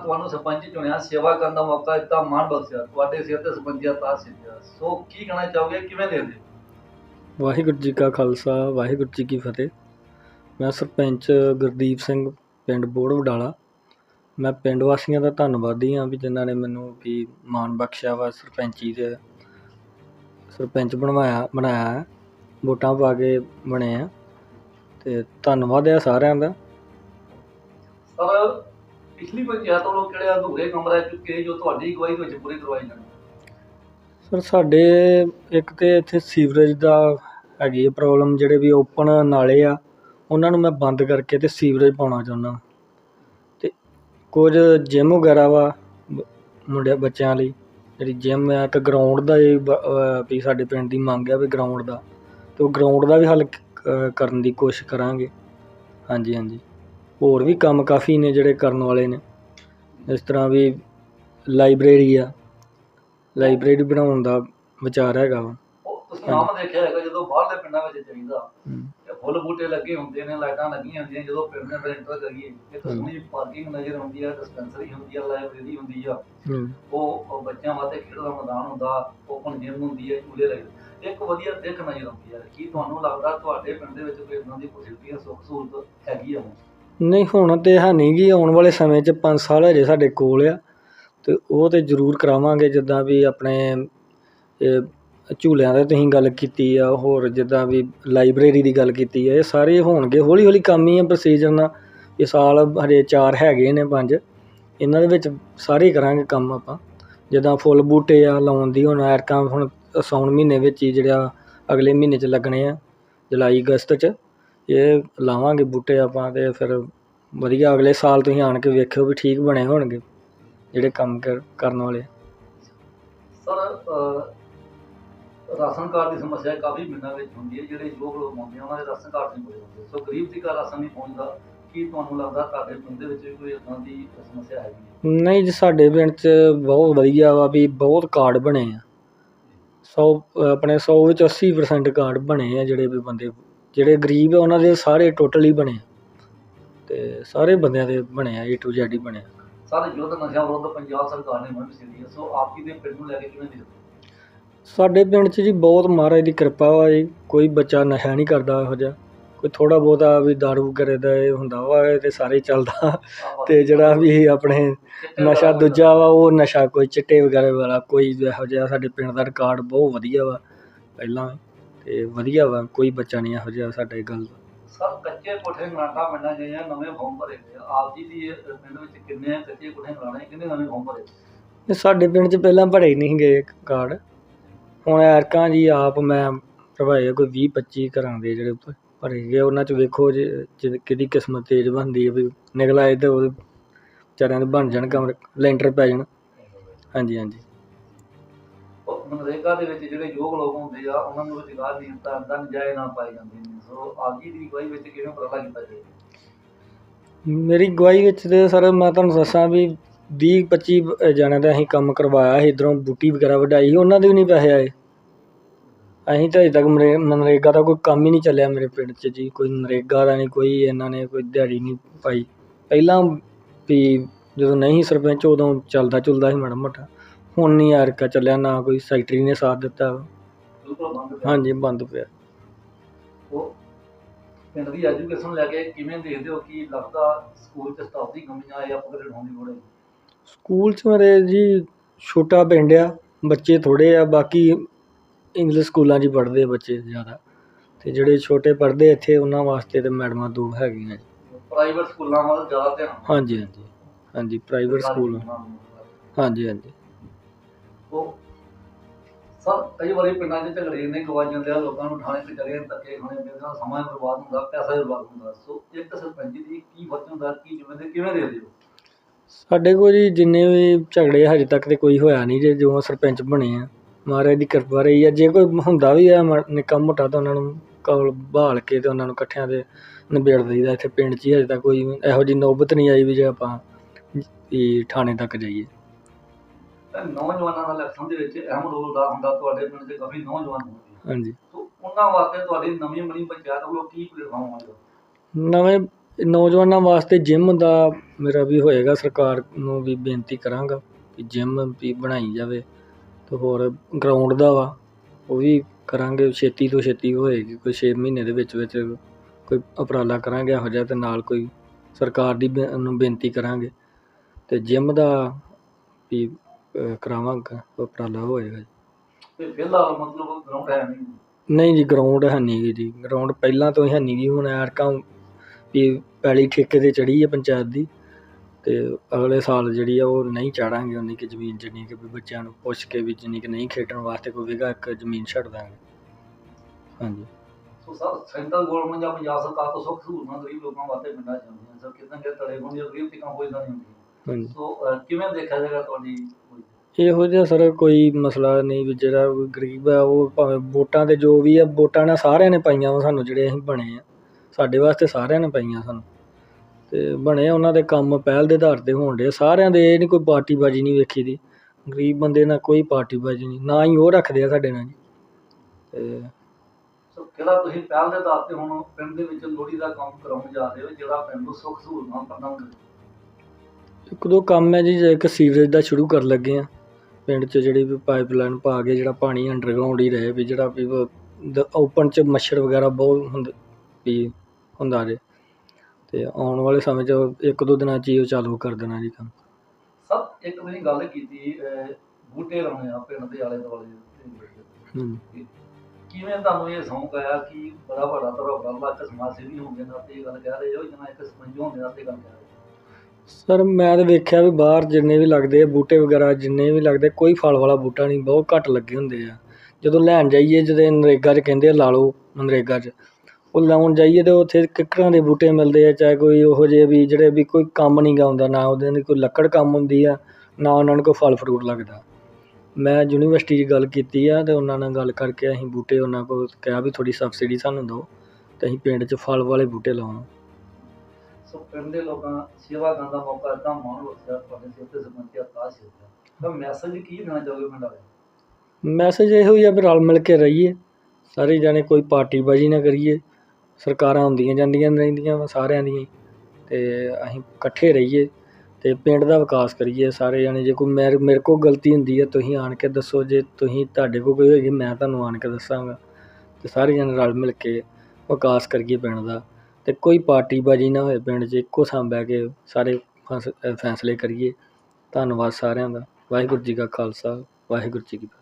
ਤੁਹਾਨੂੰ ਸਰਪੰਚ ਚੁਣਿਆ ਸੇਵਾ ਕਰਨ ਦਾ ਮੌਕਾ ਦਿੱਤਾ ਮਾਣ ਬਖਸ਼ਿਆ। ਤੁਹਾਡੇ ਸਿਰ ਤੇ ਸਰਪੰਚੀਆ ਤਾਜ ਸਿੱਧਿਆ ਸੋ ਕੀ ਕਹਿਣਾ ਚਾਹੋਗੇ ਕਿਵੇਂ ਦੇ ਦੇ ਵਾਹਿਗੁਰੂ ਜੀ ਕਾ ਖਾਲਸਾ ਵਾਹਿਗੁਰੂ ਜੀ ਕੀ ਫਤਿਹ। ਮੈਂ ਸਰਪੰਚ ਗੁਰਦੀਪ ਸਿੰਘ ਪਿੰਡ ਬੋੜ ਵਡਾਲਾ। ਮੈਂ ਪਿੰਡ ਵਾਸੀਆਂ ਦਾ ਧੰਨਵਾਦੀ ਹਾਂ ਵੀ ਜਿਨ੍ਹਾਂ ਨੇ ਮੈਨੂੰ ਵੀ ਮਾਣ ਬਖਸ਼ਿਆ ਵਾ ਸਰਪੰਚੀ ਦੇ ਸਰਪੰਚ ਬਣਵਾਇਆ ਬਣਾਇਆ ਹੈ। ਵੋਟਾਂ ਪਾ ਕੇ ਬਣੇ ਆ। ਤੇ ਧੰਨਵਾਦ ਹੈ ਸਾਰਿਆਂ ਦਾ। ਸਰ ਪਿਛਲੀ ਪੰਚਾਇਤ ਵੱਲੋਂ ਕਿਹੜੇ ਅਧੂਰੇ ਕੰਮ ਰਹਿ ਚੁੱਕੇ ਜੋ ਤੁਹਾਡੀ ਅਗਵਾਈ ਵਿੱਚ ਪੂਰੇ ਕਰਵਾਏ ਜਾਣ। ਸਰ, ਸਾਡੇ ਇੱਕ ਤੇ ਇੱਥੇ ਸੀਵਰੇਜ ਦਾ ਹੈਗੀ ਹੈ ਪ੍ਰੋਬਲਮ, ਜਿਹੜੇ ਵੀ ਓਪਨ ਨਾਲੇ ਆ, ਉਹਨਾਂ ਨੂੰ ਮੈਂ ਬੰਦ ਕਰਕੇ ਤੇ ਸੀਵਰੇਜ ਪਾਉਣਾ ਚਾਹੁੰਦਾ। ਤੇ ਕੁਝ ਜਿਮ ਵਗੈਰਾ ਵਾ ਬ- ਮੁੰਡਿਆਂ, ਬੱਚਿਆਂ ਲਈ, ਜਿਹੜੀ ਜਿਮ ਆ ਇੱਕ ਗਰਾਊਂਡ ਦਾ ਇਹ ਵੀ ਸਾਡੇ ਪਿੰਡ ਦੀ ਮੰਗ ਆ ਵੀ ਗਰਾਊਂਡ ਦਾ। ਤੇ ਉਹ ਗਰਾਊਂਡ ਦਾ ਵੀ ਹੱਲ ਕਰਨ ਦੀ ਕੋਸ਼ਿਸ਼ ਕਰਾਂਗੇ। ਹਾਂਜੀ ਹਾਂਜੀ। ਹੋਰ ਵੀ ਕੰਮ ਕਾਫੀ ਨੇ ਜਿਹੜੇ ਕਰਨ ਵਾਲੇ ਨੇ। ਇਸ ਤਰ੍ਹਾਂ ਵੀ ਲਾਇਬ੍ਰੇਰੀ ਆ। ਲਾਇਬ੍ਰੇਰੀ ਬਣਾਉਣ ਦਾ ਵਿਚਾਰ ਹੈਗਾ ਵਾ। ਉਹ ਤੁਸੀਂ ਆਮ ਦੇਖਿਆ ਹੈਗਾ ਜਦੋਂ ਬਾਹਰਲੇ ਪਿੰਡਾਂ ਵਿੱਚ ਜਾਈਦਾ ਹਮ, ਤੇ ਫੁੱਲ ਬੂਟੇ ਲੱਗੇ ਹੁੰਦੇ ਨੇ ਲਾਈਟਾਂ ਲੱਗੀਆਂ ਹੁੰਦੀਆਂ ਜਦੋਂ ਪਿੰਡ ਦੇ ਅੰਦਰ ਐਂਟਰ ਕਰੀਏ ਇੱਕ ਹਮ। ਸੋਹਣੀ ਪਾਰਕਿੰਗ ਨਜ਼ਰ ਆਉਂਦੀ ਆ ਡਿਸਪੈਂਸਰੀ ਹੁੰਦੀ ਆ ਲਾਇਬ੍ਰੇਰੀ ਹੁੰਦੀ ਆ। ਉਹ ਬੱਚਿਆਂ ਵਾਸਤੇ ਖੇਡ ਦਾ ਮੈਦਾਨ ਹੁੰਦਾ ਓਪਨ ਜਿਮ ਹੁੰਦੀ ਹੈ ਝੂਲੇ ਲੱਗੇ। ਇੱਕ ਵਧੀਆ ਦਿੱਖ ਨਜ਼ਰ ਆਉਂਦੀ ਹੈ ਕੀ ਤੁਹਾਨੂੰ ਲੱਗਦਾ ਤੁਹਾਡੇ ਪਿੰਡ ਦੇ ਵਿੱਚ ਕੋਈ ਇਦਾਂ ਦੀ ਫੈਸਿਲਿਟੀ ਸੁੱਖ ਸਹੂਲਤ ਹੈਗੀ ਆ? ਨਹੀਂ, ਹੁਣ ਤਾਂ ਹੈ ਨਹੀਂ ਗੀ, ਆਉਣ ਵਾਲੇ ਸਮੇਂ 'ਚ ਪੰਜ ਸਾਲ ਹਜੇ ਸਾਡੇ ਕੋਲ ਆ ਅਤੇ ਉਹ ਤਾਂ ਜ਼ਰੂਰ ਕਰਾਵਾਂਗੇ, ਜਿੱਦਾਂ ਵੀ ਆਪਣੇ ਝੂਲਿਆਂ ਦਾ ਤੁਸੀਂ ਗੱਲ ਕੀਤੀ ਆ, ਹੋਰ ਜਿੱਦਾਂ ਵੀ ਲਾਈਬ੍ਰੇਰੀ ਦੀ ਗੱਲ ਕੀਤੀ ਆ, ਇਹ ਸਾਰੇ ਹੋਣਗੇ ਹੌਲੀ ਹੌਲੀ ਕੰਮ ਹੀ ਆ ਪ੍ਰੋਸੀਜਰ ਨਾਲ, ਇਹ ਸਾਲ ਹਜੇ ਚਾਰ ਹੈਗੇ ਨੇ ਪੰਜ, ਇਹਨਾਂ ਦੇ ਵਿੱਚ ਸਾਰੇ ਕਰਾਂਗੇ ਕੰਮ ਆਪਾਂ, ਜਿੱਦਾਂ ਫੁੱਲ ਬੂਟੇ ਆ, ਲਾਉਣ ਦੀ, ਹੁਣ ਐਰਕਾਂ ਹੁਣ ਸਾਉਣ ਮਹੀਨੇ ਵਿੱਚ ਹੀ ਜਿਹੜਾ ਅਗਲੇ ਮਹੀਨੇ 'ਚ ਲੱਗਣੇ ਆ, ਜੁਲਾਈ ਅਗਸਤ 'ਚ ਇਹ ਲਾਵਾਂਗੇ ਬੂਟੇ ਆਪਾਂ ਤੇ ਫਿਰ ਵਧੀਆ ਅਗਲੇ ਸਾਲ ਤੁਸੀਂ ਆਣ ਕੇ ਵੇਖਿਓ ਵੀ ਠੀਕ ਬਣੇ ਹੋਣਗੇ ਜਿਹੜੇ ਕੰਮ ਕਰ- ਕਰਨ ਵਾਲੇ। ਸਰ ਰਾਸ਼ਨ ਕਾਰਡ ਦੀ ਸਮੱਸਿਆ ਕਾਫੀ ਪਿੰਡਾਂ ਵਿੱਚ ਹੁੰਦੀ ਹੈ ਜਿਹੜੇ ਯੋਗ ਲੋਕ ਹੁੰਦੇ ਆ ਉਹਨਾਂ ਦੇ ਰਾਸ਼ਨ ਕਾਰਡ ਨਹੀਂ ਪੂਰੇ ਹੁੰਦੇ। ਸੋ ਗਰੀਬ ਦੀ ਘਰ ਰਾਸ਼ਨ ਨਹੀਂ ਪਹੁੰਚਦਾ ਕੀ ਤੁਹਾਨੂੰ ਲੱਗਦਾ ਤੁਹਾਡੇ ਪਿੰਡ ਦੇ ਵਿੱਚ ਵੀ ਕੋਈ ਇਦਾਂ ਦੀ ਸਮੱਸਿਆ ਹੈਗੀ ਨਹੀਂ ਜੀ ਸਾਡੇ ਪਿੰਡ 'ਚ ਬਹੁਤ ਵਧੀਆ ਵਾ ਵੀ ਬਹੁਤ ਕਾਰਡ ਬਣੇ ਆ। 100 ਆਪਣੇ 100 ਵਿੱਚ 80% ਕਾਰਡ ਬਣੇ ਆ ਜਿਹੜੇ ਵੀ ਬੰਦੇ ਜਿਹੜੇ ਗਰੀਬ ਆ ਉਹਨਾਂ ਦੇ ਸਾਰੇ ਟੋਟਲੀ ਬਣੇ ਆ। ਤੇ ਸਾਰੇ ਬੰਦਿਆਂ ਦੇ ਬਣੇ ਆ ਏ ਟੂ ਜ਼ੈਡ ਹੀ ਬਣੇ ਆ। ਸਾਰੇ ਯੁੱਧ ਨਸ਼ਾ ਵਿਰੁੱਧ ਪੰਜਾਬ ਸਰਕਾਰ ਨੇ ਮੁਹਿੰਮ ਛੇੜੀ ਹੈ। ਸੋ ਆਪ ਜੀ ਦੇ ਪਿੰਡ ਨੂੰ ਲੈ ਕੇ ਕਿਵੇਂ ਦੇਖਦੇ ਹੋ? ਸਾਡੇ ਪਿੰਡ 'ਚ ਜੀ ਬਹੁਤ ਮਹਾਰਾਜ ਦੀ ਕਿਰਪਾ ਵਾ ਜੀ। ਕੋਈ ਬੱਚਾ ਨਸ਼ਾ ਨਹੀਂ ਕਰਦਾ ਇਹੋ ਜਿਹਾ। ਕੋਈ ਥੋੜਾ ਬਹੁਤਾ ਵੀ ਦਾਰੂ ਵਗੈਰੇ ਦਾ ਇਹ ਹੁੰਦਾ ਵਾ ਇਹ ਤੇ ਸਾਰੇ ਚੱਲਦਾ। ਤੇ ਜਿਹੜਾ ਵੀ ਆਪਣੇ ਚਿੱਟੇ ਨਸ਼ਾ ਦੂਜਾ ਵਾ ਉਹ ਨਸ਼ਾ ਕੋਈ ਚਿੱਟੇ ਵਗੈਰੇ ਵਾਲਾ ਕੋਈ ਇਹੋ ਜਿਹਾ ਸਾਡੇ ਪਿੰਡ ਦਾ ਰਿਕਾਰਡ ਬਹੁਤ ਵਧੀਆ ਵਾ ਪਹਿਲਾਂ। ਤੇ ਵਧੀਆ ਵਾ ਕੋਈ ਬੱਚਾ ਨਹੀਂ ਇਹੋ ਜਿਹਾ ਸਾਡੇ ਗੱਲ ਦਾ। ਸਭ ਕੱਚੇ ਕੋਠੇ ਗਰਾਂਟਾਂ ਪਿੰਡਾਂ ਜਿਹੜੀਆਂ ਨਵੇਂ ਫਾਰਮ ਭਰੇ ਗਏ। ਆਪ ਜੀ ਦੀ ਇਹ ਪਿੰਡ ਵਿੱਚ ਕਿੰਨੇ ਕੱਚੇ ਕੋਠੇ ਗਰਾਣੇ ਕਿੰਨੇ ਨਵੇਂ ਫਾਰਮ ਭਰੇ? ਤੇ ਸਾਡੇ ਪਿੰਡ 'ਚ ਪਹਿਲਾਂ ਭਰੇ ਨਹੀਂ ਗਏ ਕਾਰਡ। ਹੁਣ ਐਰਕਾਂ ਜੀ ਆਪ ਮੈਂ ਭਰਵਾਏ ਕੋਈ 20 25 ਘਰਾਂ ਦੇ ਜਿਹੜੇ ਭ- ਭਰੇ ਗਏ ਉਹਨਾਂ 'ਚ ਵੇਖੋ ਜੇ ਜੇ ਕਿਹਦੀ ਕਿਸਮਤ ਤੇਜ਼ ਬਣਦੀ ਹੈ ਵੀ ਨਿਕਲ ਆਏ ਤੇ ਉਹਦੇ ਵਿਚਾਰਿਆਂ ਦੇ ਬਣ ਜਾਣ ਕਮਰੇ ਲੈਂਟਰ ਪੈ ਜਾਣ। ਹਾਂਜੀ ਹਾਂਜੀ। ਉਹ ਮਨਰੇਗਾ ਦੇ ਵਿੱਚ ਜਿਹੜੇ ਯੋਗ ਲੋਕ ਹੁੰਦੇ ਆ ਉਹਨਾਂ ਨੂੰ ਰੁਜ਼ਗਾਰ ਨਹੀਂ ਦਿੱਤਾ ਨਜਾਇਜ਼ ਨਾਲ ਪਾਏ ਜਾਂਦੇ ਨੇ। ਸੋ ਆਪ ਦੀ ਅਗਵਾਈ ਵਿੱਚ ਕਿਵੇਂ ਉਪਰਾਲਾ ਕੀਤਾ ਜਾਏ? ਮੇਰੀ ਗਵਾਹੀ ਵਿੱਚ ਤੇ ਸਰ ਮੈਂ ਤੁਹਾਨੂੰ ਦੱਸਾਂ ਵੀ 20 25 ਜਣਿਆਂ ਦਾ ਅਸੀਂ ਕੰਮ ਕਰਵਾਇਆ ਸੀ ਇੱਧਰੋਂ ਬੂਟੀ ਵਗੈਰਾ ਵਢਾਈ ਸੀ, ਉਹਨਾਂ ਦੇ ਵੀ ਨਹੀਂ ਪੈਸੇ ਆਏ। ਅਸੀਂ ਤਾਂ ਅਜੇ ਤੱਕ ਮਨਰੇਗਾ ਦਾ ਕੋਈ ਕੰਮ ਹੀ ਨਹੀਂ ਚੱਲਿਆ ਮੇਰੇ ਪਿੰਡ 'ਚ ਜੀ ਕੋਈ ਮਨਰੇਗਾ ਦਾ ਨਹੀਂ ਕੋਈ ਇਹਨਾਂ ਨੇ ਕੋਈ ਦਿਹਾੜੀ ਨਹੀਂ ਪਾਈ। ਪਹਿਲਾਂ ਵੀ ਜਦੋਂ ਨਹੀਂ ਸਰਪੰਚ ਉਦੋਂ ਚੱਲਦਾ ਚੁਲਦਾ ਸੀ ਮਾੜਾ ਮੋਟਾ ਹੁਣ ਨਹੀਂ ਯਾਰ ਕਾ ਚੱਲਿਆ ਨਾ ਕੋਈ ਸੈਕਟਰੀ ਨੇ ਸਾਥ ਦਿੱਤਾ। ਹਾਂਜੀ ਬੰਦ ਪਿਆ। ਉਹ ਪਿੰਡ ਦੀ ਐਜੂਕੇਸ਼ਨ ਲੈ ਕੇ ਕਿਵੇਂ ਦੇਖਦੇ ਹੋ? ਕਿ ਲੱਗਦਾ ਸਕੂਲ 'ਚ ਸਟਾਫ ਦੀ ਕਮੀ ਆ ਜਾਂ ਅਪਗ੍ਰੇਡ ਹੋਣ ਦੀ ਲੋੜ ਹੈ? ਸਕੂਲ 'ਚ ਮੇਰੇ ਜੀ ਛੋਟਾ ਪਿੰਡ ਆ ਬੱਚੇ ਥੋੜ੍ਹੇ ਆ ਬਾਕੀ ਇੰਗਲਿਸ਼ ਸਕੂਲਾਂ 'ਚ ਪੜ੍ਹਦੇ ਬੱਚੇ ਜ਼ਿਆਦਾ। ਤੇ ਜਿਹੜੇ ਛੋਟੇ ਪੜ੍ਹਦੇ ਇੱਥੇ ਉਹਨਾਂ ਵਾਸਤੇ ਤੇ ਮੈਡਮਾਂ ਦੋ ਹੈਗੀਆਂ ਜੀ। ਪ੍ਰਾਈਵੇਟ ਸਕੂਲਾਂ ਵੱਲ ਜ਼ਿਆਦਾ ਧਿਆਨ। ਹਾਂਜੀ ਹਾਂਜੀ ਹਾਂਜੀ ਪ੍ਰਾਈਵੇਟ ਸਕੂਲ। ਹਾਂਜੀ ਹਾਂਜੀ। ਉਹ ਸਰ ਕਈ ਵਾਰੀ ਪਿੰਡਾਂ 'ਚ ਝਗੜੇ ਨੇ ਗਵਾ ਜਾਂਦੇ ਆ, ਲੋਕਾਂ ਨੂੰ ਥਾਣੇ ਕਚਹਿਰੀਆਂ ਧੱਕੇ ਖਾਣੇ ਪੈਂਦੇ ਆ ਸਮਾਂ ਬਰਬਾਦ ਹੁੰਦਾ, ਪੈਸਾ ਬਰਬਾਦ ਹੁੰਦਾ। ਸੋ ਇੱਕ ਸਰਪੰਚ ਦੀ ਕੀ ਫਰਜ਼ ਕੀ ਜਿਵੇਂ ਕਿਵੇਂ ਦੇਖਦੇ ਹੋ ਸਾਡੇ ਕੋਲ ਜੀ ਜਿੰਨੇ ਵੀ ਝਗੜੇ ਹਜੇ ਤੱਕ ਤੇ ਕੋਈ ਹੋਇਆ ਨਹੀਂ, ਜੇ ਜੋ ਸਰਪੰਚ ਬਣੇ ਆ, ਮਹਾਰਾਜ ਦੀ ਕਿਰਪਾ ਰਹੀ ਆ, ਜੇ ਕੋਈ ਹੁੰਦਾ ਵੀ ਆ, ਮ- ਨਿੱਕਾ ਮੋਟਾ ਤਾਂ ਉਹਨਾਂ ਨੂੰ ਕੋਲ ਬਹਾਲ ਕੇ ਤੇ ਉਹਨਾਂ ਨੂੰ ਇਕੱਠਿਆਂ ਦੇ ਨਿਬੇੜ ਦਈਦਾ, ਇੱਥੇ ਪਿੰਡ 'ਚ ਹੀ ਹਜੇ ਤੱਕ ਕੋਈ ਇਹੋ ਜਿਹੀ ਨੌਬਤ ਨਹੀਂ ਆਈ ਵੀ ਜੇ ਆਪਾਂ ਵੀ ਥਾਣੇ ਤੱਕ ਜਾਈਏ। ਤਾਂ ਨੌਜਵਾਨਾਂ ਦਾ ਇਲੈਕਸ਼ਨ ਦੇ ਵਿੱਚ ਅਹਿਮ ਰੋਲ ਦਾ ਹੁੰਦਾ ਤੁਹਾਡੇ ਪਿੰਡ ਦੇ ਕਾਫੀ ਨੌਜਵਾਨ ਹੁੰਦੇ ਹਾਂਜੀ। ਸੋ ਉਹਨਾਂ ਵਾਸਤੇ ਤੁਹਾਡੀ ਨਵੀਂ ਬਣੀ ਪੰਚਾਇਤ ਵੱਲੋਂ ਕੀ ਪਲੇਟਫਾਰਮ ਹੋਵੇਗਾ ਨਵੇਂ ਨੌਜਵਾਨਾਂ ਵਾਸਤੇ ਜਿਮ ਦਾ ਮੇਰਾ ਵੀ ਹੋਏਗਾ ਸਰਕਾਰ ਨੂੰ ਵੀ ਬੇਨਤੀ ਕਰਾਂਗਾ ਕਿ ਜਿਮ ਵੀ ਬਣਾਈ ਜਾਵੇ ਤੇ ਹੋਰ ਗਰਾਊਂਡ ਦਾ ਵਾ ਉਹ ਵੀ ਕਰਾਂਗੇ ਛੇਤੀ ਤੋਂ ਛੇਤੀ ਹੋਏਗੀ ਕੋਈ 6 ਮਹੀਨੇ ਦੇ ਵਿੱਚ ਵਿੱਚ ਕੋਈ ਉਪਰਾਲਾ ਕਰਾਂਗੇ ਇਹੋ ਜਿਹਾ ਤੇ ਨਾਲ ਕੋਈ ਸਰਕਾਰ ਦੀ ਬੇ- ਨੂੰ ਬੇਨਤੀ ਕਰਾਂਗੇ। ਤੇ ਜਿਮ ਦਾ ਵੀ ਅਹ, ਕਰਾਵਾਂਗਾ ਉਪਰਾਲਾ ਹੋਏਗਾ ਜੀ। ਤੇ ਫਿਲਹਾਲ ਮਤਲਬ ਗਰਾਊਂਡ ਹੈ ਨਹੀਂ। ਨਹੀਂ ਜੀ ਗਰਾਊਂਡ ਹੈ ਨਹੀਂ ਗੀ ਜੀ। ਗਰਾਊਂਡ ਪਹਿਲਾਂ ਤੋਂ ਹੀ ਹੈ ਨਹੀਂ ਗੀ ਹੁਣ ਐਰਕਾਂ ਵੀ ਪੈਲੀ ਠੇਕੇ ਤੇ ਚੜੀ ਹੈ ਪੰਚਾਇਤ ਦੀ। ਤੇ ਅਗਲੇ ਸਾਲ ਜਿਹੜੀ ਆ ਉਹ ਨਹੀਂ ਚਾੜਾਂਗੇ ਉਨੀ ਕਿ ਜ਼ਮੀਨ ਜਿੰਨੀ ਕਿ ਵੀ ਬੱਚਿਆਂ ਨੂੰ ਪੁੱਛ ਕੇ ਵੀ ਜਿੰਨੀ ਕਿ ਨਹੀਂ ਖੇਡਣ ਵਾਸਤੇ ਕੋਈ ਵਿਗਾ ਇੱਕ ਜ਼ਮੀਨ ਛੱਡ ਦਾਂਗੇ। ਹਾਂਜੀ। ਸੋ ਸਰ ਸੈਂਟਰਲ ਗਵਰਨਮੈਂਟ ਜਾਂ ਪੰਜਾਬ ਸਰਕਾਰ ਤੋਂ ਸੁੱਖ ਸਹੂਲਤਾਂ ਗਰੀਬ ਲੋਕਾਂ ਵਾਸਤੇ ਪਿੰਡਾਂ ਚ ਆਉਂਦੀਆਂ ਸਰ ਕਿਤੇ ਨਾ ਕਿਤੇ ਤੜੇ ਹੁੰਦੀ ਗਰੀਬ ਤੇ ਕੰਮ ਹੋਈਦਾ ਨਹੀਂ ਹੁੰਦੀ ਹਾਂਜੀ। ਸੋ ਅਹ, ਕਿਵੇਂ ਦੇਖਿਆ ਜਾਏਗਾ ਤੁਹਾਡੀ ਕੋਈ ਇਹੋ ਜਿਹਾ ਸਰ ਕੋਈ ਮਸਲਾ ਨਹੀਂ ਵੀ ਜਿਹੜਾ ਕੋਈ ਗਰੀਬ ਹੈ ਉਹ ਭਾਵੇਂ ਵੋਟਾਂ ਤੇ ਜੋ ਵੀ ਆ ਵੋਟਾਂ ਨਾਲ ਸਾਰਿਆਂ ਨੇ ਪਾਈਆਂ ਵਾ ਸਾਨੂੰ ਜਿਹੜੇ ਅਸੀਂ ਬਣੇ ਆ। ਸਾਡੇ ਵਾਸਤੇ ਸਾਰਿਆਂ ਨੇ ਪਾਈਆਂ ਸਾਨੂੰ। ਤੇ ਬਣੇ ਉਹਨਾਂ ਦੇ ਕੰਮ ਪਹਿਲ ਦੇ ਆਧਾਰ ਤੇ ਹੋਣ ਡੇ ਸਾਰਿਆਂ ਦੇ ਇਹ ਨਹੀਂ ਕੋਈ ਪਾਰਟੀਬਾਜ਼ੀ ਨਹੀਂ ਵੇਖੀ ਦੀ। ਗਰੀਬ ਬੰਦੇ ਨਾਲ ਕੋਈ ਪਾਰਟੀਬਾਜ਼ੀ ਨਹੀਂ ਨਾ ਹੀ ਉਹ ਰੱਖਦੇ ਆ ਸਾਡੇ ਨਾਲ ਜੀ। ਤੇ ਸੋ ਕਿਹੜਾ ਤੁਸੀਂ ਪਹਿਲ ਦੇ ਆਧਾਰ ਤੇ ਹੁਣ ਪਿੰਡ ਦੇ ਵਿੱਚ ਲੋਹੜੀ ਦਾ ਕੰਮ ਕਰਾਉਣ ਜਾ ਰਹੇ ਹੋ ਜਿਹੜਾ ਪਿੰਡ ਨੂੰ ਸੁੱਖ ਸਹੂਲਤਾਂ ਪ੍ਰਦਾਨ ਕਰੇ? ਇੱਕ ਦੋ ਕੰਮ ਹੈ ਜੀ ਜੇ ਇੱਕ ਸੀਵਰੇਜ ਦਾ ਸ਼ੁਰੂ ਕਰਨ ਲੱਗੇ ਆ। ਪਿੰਡ 'ਚ ਜਿਹੜੀ ਵੀ ਪਾਈਪਲਾਈਨ ਪਾ ਕੇ ਜਿਹੜਾ ਪਾਣੀ ਅੰਡਰਗਰਾਉਂਡ ਹੀ ਰਹੇ ਵੀ ਜਿਹੜਾ ਵੀ ਓਪਨ 'ਚ ਮੱਛਰ ਵਗੈਰਾ ਬਹੁਤ ਹੁੰਦੇ ਵੀ ਹੁੰਦਾ ਜੇ। ਤੇ ਆਉਣ ਵਾਲੇ ਸਮੇਂ 'ਚ ਇੱਕ ਦੋ ਦਿਨਾਂ 'ਚ ਹੀ ਉਹ ਚਾਲੂ ਕਰ ਦੇਣਾ ਜੀ ਕੰਮ। ਸਰ ਇੱਕ ਤੁਸੀਂ ਗੱਲ ਕੀਤੀ ਅਹ, ਬੂਟੇ ਲਾਉਣੇ ਆ ਪਿੰਡ ਦੇ ਆਲੇ ਦੁਆਲੇ ਤੇ ਹੂੰ। ਕਿਵੇਂ ਤੁਹਾਨੂੰ ਇਹ ਸੌਂਕ ਆਇਆ ਕਿ ਬੜਾ ਵੱਡਾ ਤੁਹਾਡਾ ਬੜਾ ਇੱਕ ਸਮਾਜ ਸੇਵੀ ਹੋਣ ਦੇ ਨਾਤੇ ਇਹ ਗੱਲ ਕਹਿ ਰਹੇ ਹੋ ਜਾਂ ਇੱਕ ਸਰਪੰਚ ਹੋਣ ਦੇ ਨਾਤੇ ਗੱਲ ਕਹਿ ਰਹੇ ਹੋ? ਸਰ, ਮੈਂ ਤਾਂ ਵੇਖਿਆ ਵੀ ਬਾਹਰ ਜਿੰਨੇ ਵੀ ਲੱਗਦੇ ਬੂਟੇ ਵਗੈਰਾ ਜਿੰਨੇ ਵੀ ਲੱਗਦੇ, ਕੋਈ ਫਲ ਵਾਲਾ ਬੂਟਾ ਨਹੀਂ, ਬਹੁਤ ਘੱਟ ਲੱਗੇ ਹੁੰਦੇ ਆ। ਜਦੋਂ ਲੈਣ ਜਾਈਏ, ਜਦੋਂ ਨਰੇਗਾ 'ਚ ਕਹਿੰਦੇ ਆ, ਲਾ ਲਓ ਮਨਰੇਗਾ 'ਚ, ਉਹ ਲਾਉਣ ਜਾਈਏ ਤਾਂ ਉੱਥੇ ਕਿੱਕਰਾਂ ਦੇ ਬੂਟੇ ਮਿਲਦੇ ਆ, ਚਾਹੇ ਕੋਈ ਉਹੋ ਜਿਹੇ ਵੀ ਜਿਹੜੇ ਵੀ ਕੋਈ ਕੰਮ ਨਹੀਂ ਗਾ ਆਉਂਦਾ ਨਾ ਉਹਦੇ ਦੀ ਕੋਈ ਲੱਕੜ ਕੰਮ ਹੁੰਦੀ ਆ, ਨਾ ਉਹਨਾਂ ਨੂੰ ਕੋਈ ਫਲ ਫਰੂਟ ਲੱਗਦਾ। ਮੈਂ ਯੂਨੀਵਰਸਿਟੀ 'ਚ ਗੱਲ ਕੀਤੀ ਆ ਅਤੇ ਉਹਨਾਂ ਨਾਲ ਗੱਲ ਕਰਕੇ ਅਸੀਂ ਬੂਟੇ ਉਹਨਾਂ ਕੋਲ ਕਿਹਾ ਵੀ ਥੋੜ੍ਹੀ ਸਬਸਿਡੀ ਸਾਨੂੰ ਦਿਓ ਅਤੇ ਅਸੀਂ ਪਿੰਡ 'ਚ ਫਲ ਵਾਲੇ ਬੂਟੇ ਲਾਵਾਂ ਸੋ ਪਿੰਡ ਦੇ ਲੋਕਾਂ ਸੇਵਾ ਕਰਨ ਦਾ ਮੌਕਾ ਇਦਾਂ ਮਾਣ ਵਸਿਆ ਤੁਹਾਡੇ ਸਿਰ ਤੇ ਸਰਪੰਚ ਆਕਾਸ਼ ਸਿਰ ਤਾਂ ਮੈਸੇਜ ਕੀ ਦੇਣਾ ਚਾਹੋਗੇ ਪਿੰਡ ਵਾਲਿਆਂ ਮੈਸੇਜ ਇਹੋ ਹੀ ਆ ਵੀ ਰਲ ਮਿਲ ਕੇ ਰਹੀਏ। ਸਾਰੇ ਜਾਣੇ ਕੋਈ ਪਾਰਟੀਬਾਜ਼ੀ ਨਾ ਕਰੀਏ। ਸਰਕਾਰਾਂ ਹੁੰਦੀਆਂ ਜਾਂਦੀਆਂ ਰਹਿੰਦੀਆਂ ਵਾ ਸਾਰਿਆਂ ਦੀਆਂ। ਹੀ ਤੇ ਅਸੀਂ ਇਕੱਠੇ ਰਹੀਏ ਤੇ ਪਿੰਡ ਦਾ ਵਿਕਾਸ ਕਰੀਏ। ਸਾਰੇ ਜਾਣੇ ਜੇ ਕੋਈ ਮੇਰੇ ਮੇਰੇ ਕੋਲ ਗਲਤੀ ਹੁੰਦੀ ਹੈ ਤੁਸੀਂ ਆਣ ਕੇ ਦੱਸੋ। ਜੇ ਤੁਸੀਂ ਤੁਹਾਡੇ ਕੋਲ ਕੋਈ ਹੋਏਗੀ, ਮੈਂ ਤੁਹਾਨੂੰ ਆਣ ਕੇ ਦੱਸਾਂਗਾ। ਤੇ ਸਾਰੇ ਜਾਣੇ ਰਲ ਮਿਲ ਕੇ ਵਿਕਾਸ ਕਰੀਏ ਪਿੰਡ ਦਾ। ਅਤੇ ਕੋਈ ਪਾਰਟੀਬਾਜ਼ੀ ਨਾ ਹੋਏ ਪਿੰਡ 'ਚ, ਇੱਕੋ ਥਾਂ ਬਹਿ ਕੇ ਸਾਰੇ ਫਸ- ਫੈਸਲੇ ਕਰੀਏ। ਧੰਨਵਾਦ ਸਾਰਿਆਂ ਦਾ। ਵਾਹਿਗੁਰੂ ਜੀ ਕਾ ਖਾਲਸਾ, ਵਾਹਿਗੁਰੂ ਜੀ ਕੀ ਫਤਿਹ।